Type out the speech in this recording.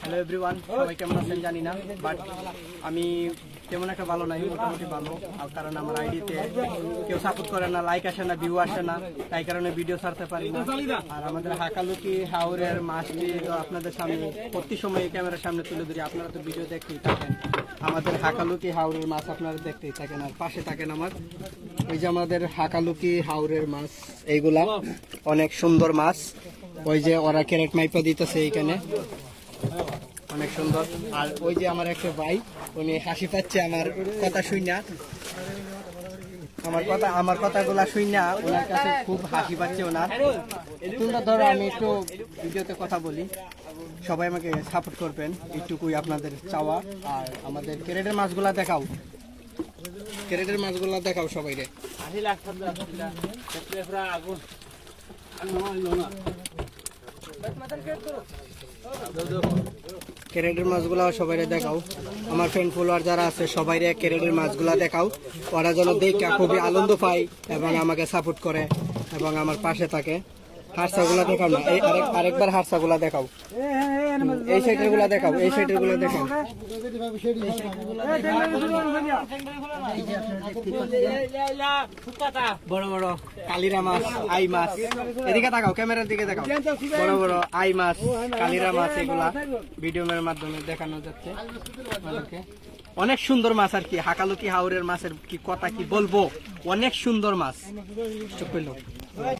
Hello everyone সবাই কেমন আছেন জানি না বাট আমি তেমন একটা ভালো নাই, মোটামুটি ভালো। আর কারণ আমার আইডিতে কেউ সাপোর্ট করে না লাইক আসে না ভিউ আসে না, তাই কারণে ভিডিও ছাড়তে পারি না। আর আমাদের হাকালুকি, হাওরের মাছটি তো আপনাদের সামনে প্রতি সময় ক্যামেরার সামনে তুলে ধরি, আপনারা তো ভিডিও দেখতেই থাকেন। আমাদের হাকালুকি, হাওরের মাছ আপনারা দেখতেই থাকেন, আর পাশে থাকেন আমার। ওই যে আমাদের হাকালুকি, হাওরের মাছ, এইগুলা অনেক সুন্দর মাছ। ওই যে ওরা ক্যারেট মাইপা দিতেছে এইখানে। অনেক সুন্দর। আর ওই যে আমার একটা ভাই উনি হাসি পাচ্ছে আমার কথা শুইনা। আমার কথা আমার কথাগুলা শুইনা। ওনার কাছে খুব হাসি পাচ্ছে ওনার। তোমরা ধরো আমি একটু ভিডিওতে কথা বলি। সবাই আমাকে সাপোর্ট করবেন। এইটুকুই আপনাদের চাওয়া। আর আমাদের ক্যারেটের মাছগুলা দেখাও। ক্যারেটের মাছগুলা দেখাও সবাই রে ক্যারেটের মাছগুলা সবাই দেখাও। আমার ফ্রেন্ড ফলোয়ার যারা আছে সবাই ক্যারেটের মাছগুলা দেখাও। ওরা যেন দেখে খুবই আনন্দ পায় এবং আমাকে সাপোর্ট করে এবং আমার পাশে থাকে। হারসাগুলা দেখাও না। আরেকবার হারসাগুলা দেখাও। এই সাইডেরগুলা দেখাও এই সাইডেরগুলা দেখাও। বড় বড় কালিরা মাছ আই মাছ। এদিকে তাকাও ক্যামেরার দিকে দেখাও বড় বড় আই মাছ কালিরা মাছ এগুলা ভিডিওর মাধ্যমে দেখানো যাচ্ছে। অনেক সুন্দর মাছ আর কি হাকালুকি হাওরের মাছের কি কথা কি বলব? অনেক সুন্দর মাছ। চুপ